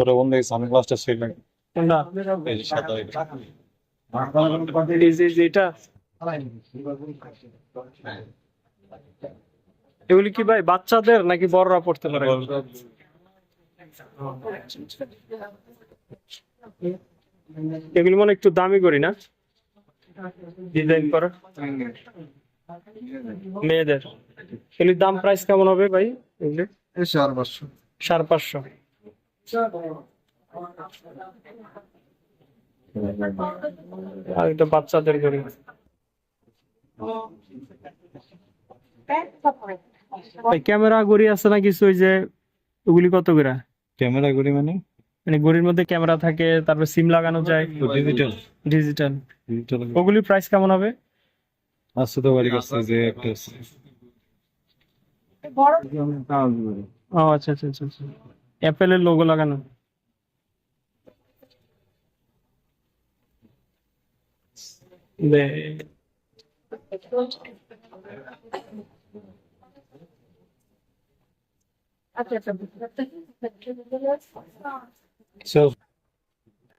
তোরা বন্ধু এই সানগ্লাসটা লাগে না। এই যে সাদা এটা। এগুলি কি ভাই বাচ্চাদের নাকি বড়রা পড়তে পারে? এগুলি মনে একটু দামি করি না? ডিজাইন করা? মেয়েদের। এগুলির দাম প্রাইস কেমন হবে ভাই? এগুলি? চার পাঁচশো। সাড়ে পাঁচশো। আর এটা বাচ্চাদের ক্যামেরা গড়ি আছে না কিছু ওই যে ওগুলি কত করে? ক্যামেরা গুলি মানে? মানে গড়ির মধ্যে ক্যামেরা থাকে তারপর সিম লাগানো যায়। ডিজিটাল ডিজিটাল ডিজিটাল ওগুলি প্রাইস কেমন হবে? আছে তো বাড়ি কাছে যে একটা আছে। ও আচ্ছা আচ্ছা আচ্ছা আচ্ছা। অ্যাপেলের লোগো লাগানো বে- আচ্ছা আচ্ছা So,